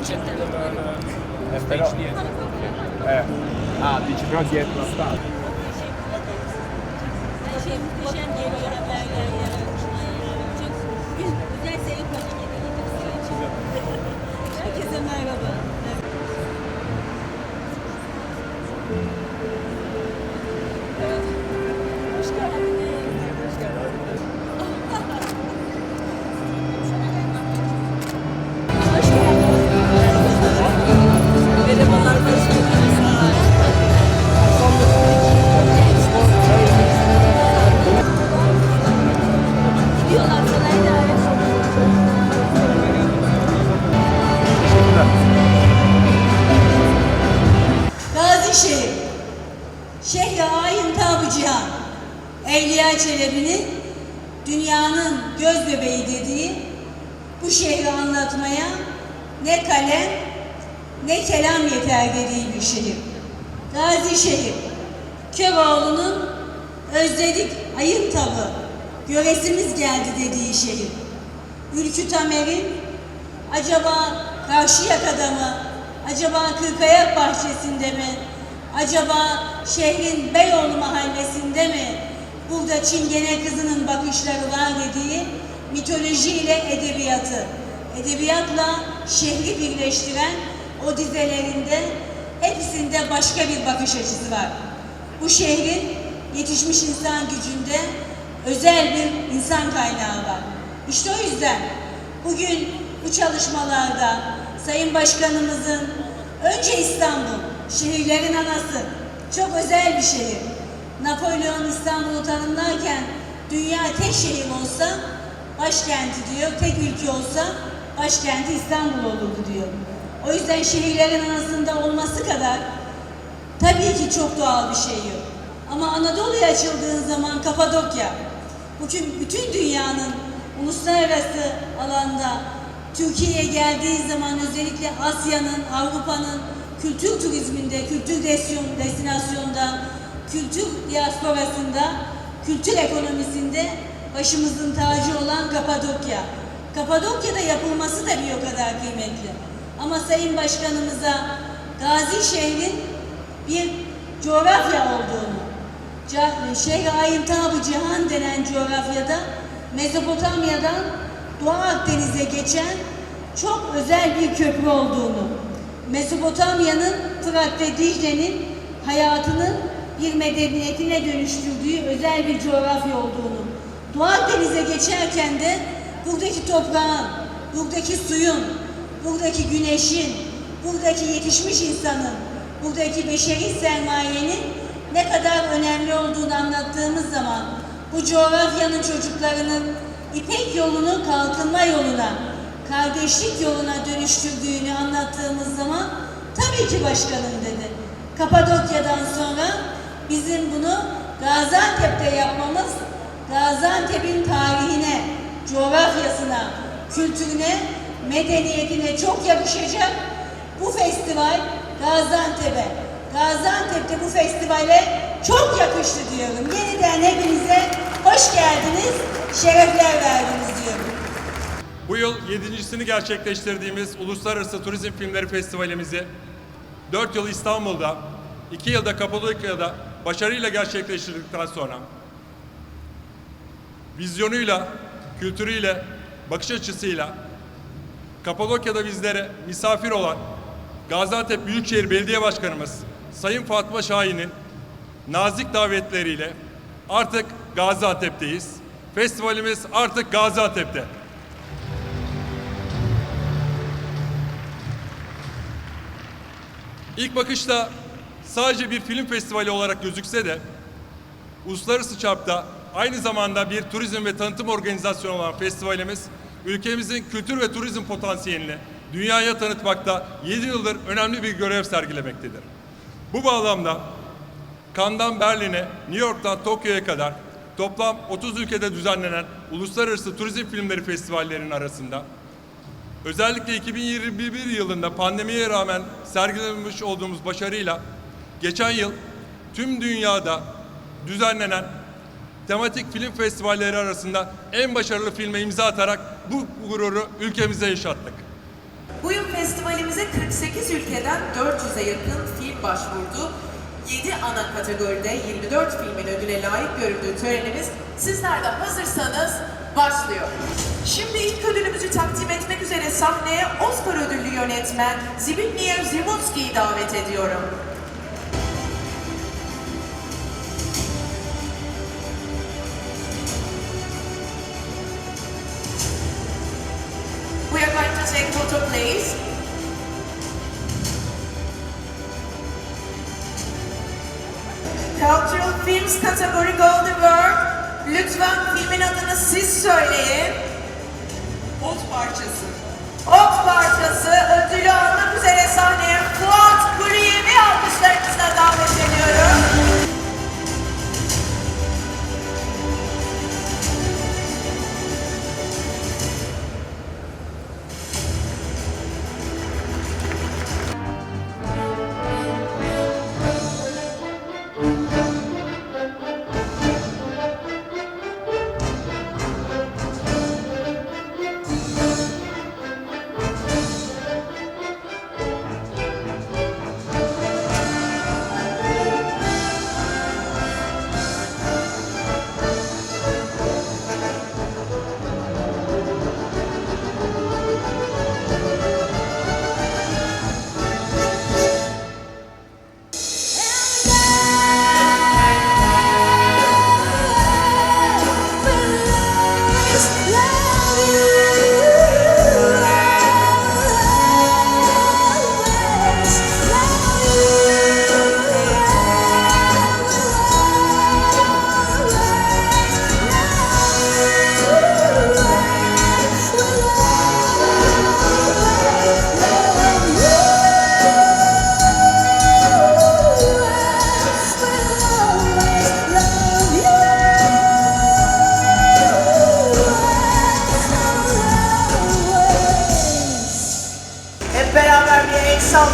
accetta il eh, stage dietro. Eh. Ah, dici però dietro la strada. Çelebi'nin dünyanın göz bebeği dediği bu şehri anlatmaya ne kalem ne kelam yeter dediği bir şehir. Gazişehir, Köroğlu'nun özledik ayın tavı, göresimiz geldi dediği şehir. Ülkü Tamer'in acaba Karşıyaka'da mı, acaba Kırkayak Bahçesi'nde mi, acaba şehrin Beyoğlu mahallesinde mi burada Çingene kızının bakışları var dediği mitoloji ile edebiyatı, edebiyatla şehri birleştiren o dizelerinde hepsinde başka bir bakış açısı var. Bu şehrin yetişmiş insan gücünde özel bir insan kaynağı var. İşte o yüzden bugün bu çalışmalarda Sayın Başkanımızın önce İstanbul, şehirlerin anası, çok özel bir şehir. Napolyon İstanbul'u tanımlarken dünya tek şehir olsa başkenti diyor, tek ülke olsa başkenti İstanbul olurdu diyor. O yüzden şehirlerin anasında olması kadar Tabii ki çok doğal bir şey yok. Ama Anadolu'ya açıldığın zaman Kapadokya, bugün bütün dünyanın uluslararası alanda Türkiye'ye geldiği zaman özellikle Asya'nın, Avrupa'nın kültür turizminde, kültür destin- destinasyonda, kültür diasporasında, kültür ekonomisinde başımızın tacı olan Kapadokya. Kapadokya'da yapılması da bir o kadar kıymetli. Ama Sayın Başkanımıza Gazi şehrin bir coğrafya olduğunu, Şehri Ayin Tabı Cihan denen coğrafyada Mezopotamya'dan Doğu Akdeniz'e geçen çok özel bir köprü olduğunu, Mezopotamya'nın Fırat ve Dicle'nin hayatının bir medeniyetine dönüştürdüğü özel bir coğrafya olduğunu, Doğu Akdeniz'e geçerken de buradaki toprağın, buradaki suyun, buradaki güneşin, buradaki yetişmiş insanın, buradaki beşeri sermayenin ne kadar önemli olduğunu anlattığımız zaman bu coğrafyanın çocuklarının İpek yolunu kalkınma yoluna, kardeşlik yoluna dönüştürdüğünü anlattığımız zaman tabii ki başkanım dedi. Kapadokya'dan sonra bizim bunu Gaziantep'te yapmamız Gaziantep'in tarihine, coğrafyasına, kültürüne, medeniyetine çok yakışacak bu festival Gaziantep'e. Gaziantep'te bu festivale çok yakıştı diyorum. Yeniden hepinize hoş geldiniz, şerefler verdiniz diyorum. Bu yıl yedincisini gerçekleştirdiğimiz Uluslararası Turizm Filmleri Festivalimizi 4 yıl İstanbul'da, 2 yılda Kapadokya'da başarıyla gerçekleştirdikten sonra vizyonuyla, kültürüyle, bakış açısıyla Kapadokya'da bizlere misafir olan Gaziantep Büyükşehir Belediye Başkanımız Sayın Fatma Şahin'in nazik davetleriyle artık Gaziantep'teyiz. Festivalimiz artık Gaziantep'te. İlk bakışta sadece bir film festivali olarak gözükse de uluslararası çapta aynı zamanda bir turizm ve tanıtım organizasyonu olan festivalimiz ülkemizin kültür ve turizm potansiyelini dünyaya tanıtmakta 7 yıldır önemli bir görev sergilemektedir. Bu bağlamda Cannes'dan Berlin'e, New York'tan Tokyo'ya kadar toplam 30 ülkede düzenlenen uluslararası turizm filmleri festivallerinin arasında Özellikle 2021 yılında pandemiye rağmen sergilemiş olduğumuz başarıyla geçen yıl tüm dünyada düzenlenen tematik film festivalleri arasında en başarılı filme imza atarak bu gururu ülkemize yaşattık. Bu yıl festivalimize 48 ülkeden 400'e yakın film başvurdu. 7 ana kategoride 24 filmin ödüle layık görüldüğü törenimiz sizler de hazırsanız başlıyor. Şimdi ilk ödülümüzü takdim etmek üzere sahneye Oscar ödüllü yönetmen Zbigniew Ziemowski'yi davet ediyorum. Photo please. Cultural Films kategori Golden World. Lütfen filmin adını siz söyleyin. Ot parçası. Ot parçası ödülü almak üzere sahneye Fuat Kuruyevi alkışlarınızla davet ediyorum.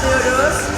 Hep